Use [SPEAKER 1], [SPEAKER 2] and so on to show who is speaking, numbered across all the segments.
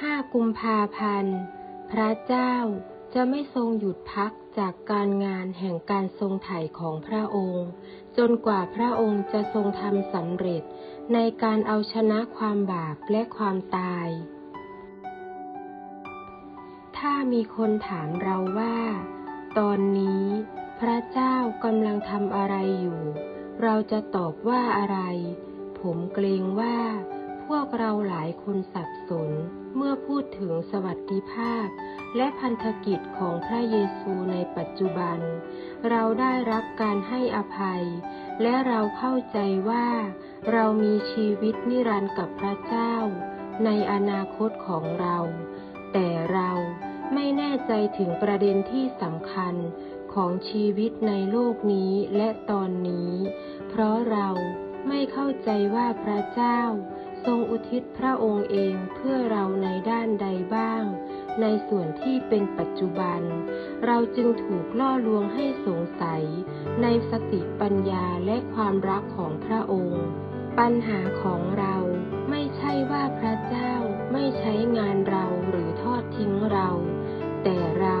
[SPEAKER 1] 5 กุมภาพันธ์ พระเจ้าจะไม่ทรงหยุดพักจากการงานแห่งการทรงไถ่ของพระองค์ จนกว่าพระองค์จะทรงทำสำเร็จในการเอาชนะความบาปและความตาย ถ้ามีคนถามเราว่า ตอนนี้ พระเจ้ากำลังทำอะไรอยู่ เราจะตอบว่าอะไร ผมเกรงว่า พวกเราหลายคนสับสน เมื่อพูดถึงสวัสดิภาพ และพันธกิจของพระเยซูในปัจจุบัน เราได้รับการให้อภัย และเราเข้าใจว่า เรามีชีวิตนิรันดร์กับพระเจ้า ในอนาคตของเรา แต่เราไม่แน่ใจถึงประเด็นที่สำคัญของชีวิตในโลกนี้และตอนนี้ เพราะเราไม่เข้าใจว่าพระเจ้า ทรงอุทิศพระองค์เองเพื่อเราในด้านใดบ้าง ในส่วนที่เป็นปัจจุบัน เราจึงถูกล่อลวงให้สงสัย ในสติปัญญาและความรักของพระองค์ ปัญหาของเราไม่ใช่ว่าพระเจ้าไม่ใช้งานเราหรือทอดทิ้งเรา แต่เรา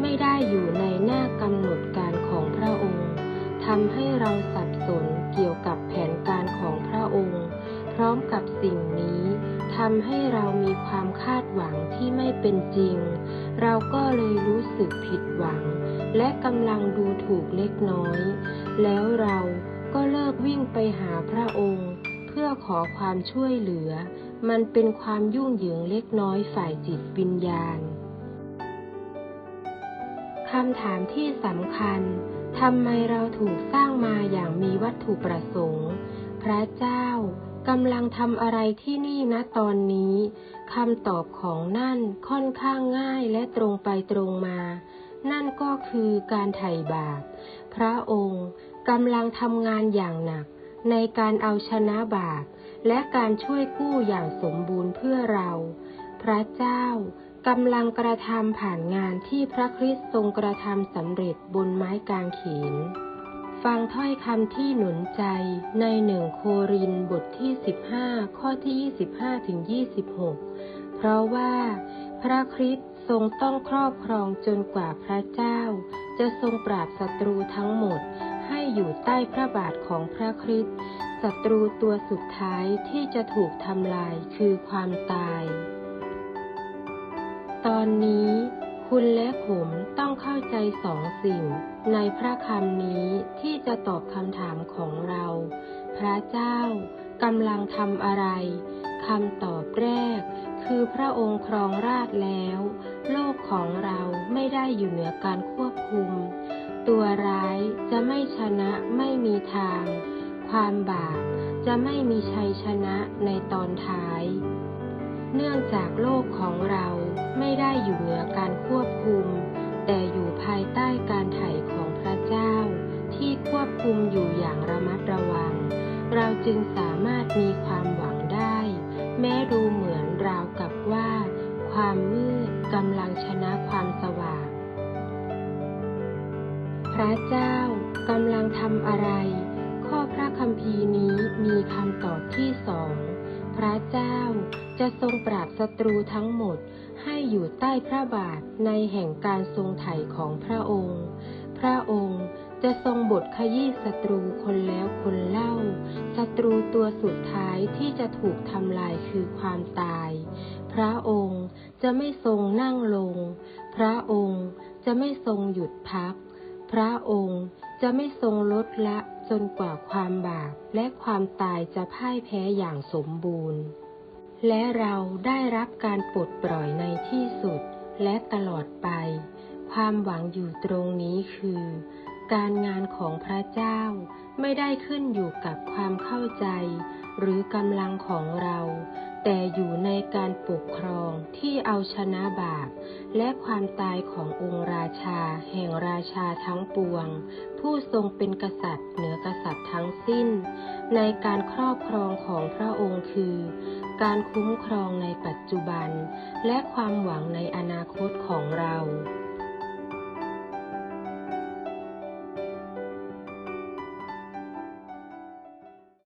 [SPEAKER 1] ไม่ได้อยู่ในหน้ากำหนดการของพระองค์ทำให้เราสับสนเกี่ยวกับแผนการของพระองค์ พร้อมกับสิ่งนี้ทำให้เรามีความคาดหวังที่ไม่เป็นจริง เราก็เลยรู้สึกผิดหวัง และกำลังดูถูกเล็กน้อย แล้วเราก็เลิกวิ่งไปหาพระองค์ เพื่อขอความช่วยเหลือ มันเป็นความยุ่งเหยิงเล็กน้อยฝ่ายจิตวิญญาณคำถามที่สำคัญ ทำไมเราถูกสร้างมาอย่างมีวัตถุประสงค์ พระเจ้า กำลังทำอะไรที่นี่นะตอนนี้คำตอบของนั่นค่อนข้างง่ายและตรงไปตรงมา นั่นก็คือการไถ่บาป พระองค์กำลังทำงานอย่างหนัก ในการเอาชนะบาป และการช่วยกู้อย่างสมบูรณ์เพื่อเรา พระเจ้ากำลังกระทำผ่านงานที่พระคริสต์ทรงกระทำสำเร็จบนไม้กางเขน ฟังถ้อยคำที่หนุนใจในหนึ่งโครินบทที่ 15 ข้อที่ 25 ถึง 26 เพราะว่า พระคริสต์ทรงต้องครอบครองจนกว่าพระเจ้า จะทรงปราบศัตรูทั้งหมด ให้อยู่ใต้พระบาทของพระคริสต์ศัตรูตัวสุดท้ายที่จะถูกทำลายคือความตาย ตอนนี้ คุณและผมต้องเข้าใจสองสิ่ง ในพระคำนี้ที่จะตอบคำถามของเรา พระเจ้ากำลังทำอะไรคำตอบแรก คือพระองค์ครองราชแล้ว โลกของเราไม่ได้อยู่เหนือการควบคุม ตัวร้ายจะไม่ชนะไม่มีทาง ความบาปจะไม่มีชัยชนะ เนื่องจากโลกของเราไม่ได้อยู่เหนือการควบคุม แต่อยู่ภายใต้การไถ่ของพระเจ้า ที่ควบคุมอยู่อย่างระมัดระวัง เราจึงสามารถมีความหวังได้ แม้ดูเหมือนราวกับว่า ความมืดกำลังชนะความสว่าง พระเจ้ากำลังทำอะไร ข้อพระคัมภีร์นี้ จะทรงปราบศัตรูทั้งหมดให้อยู่ใต้พระบาทในแห่งการทรงไถ่ของพระองค์ พระองค์จะทรงบทขยี้ศัตรูคนแล้วคนเล่า ศัตรูตัวสุดท้ายที่จะถูกทำลายคือความตาย พระองค์จะไม่ทรงนั่งลง พระองค์จะไม่ทรงหยุดพัก พระองค์จะไม่ทรงลดละจนกว่าความบาปและความตายจะพ่ายแพ้อย่างสมบูรณ์ และเราได้รับการปลดปล่อยในที่สุดและตลอดไป ความหวังอยู่ตรงนี้คือ การงานของพระเจ้าไม่ได้ขึ้นอยู่กับความเข้าใจ หรือกำลังของเรา แต่อยู่ในการปกครองที่เอาชนะบาป และความตายขององค์ราชา แห่งราชาทั้งปวง ผู้ทรงเป็นกษัตริย์เหนือกษัตริย์ทั้งสิ้น ในการครอบครองของพระองค์คือ การคุ้มครองในปัจจุบัน และความหวังในอนาคตของเรา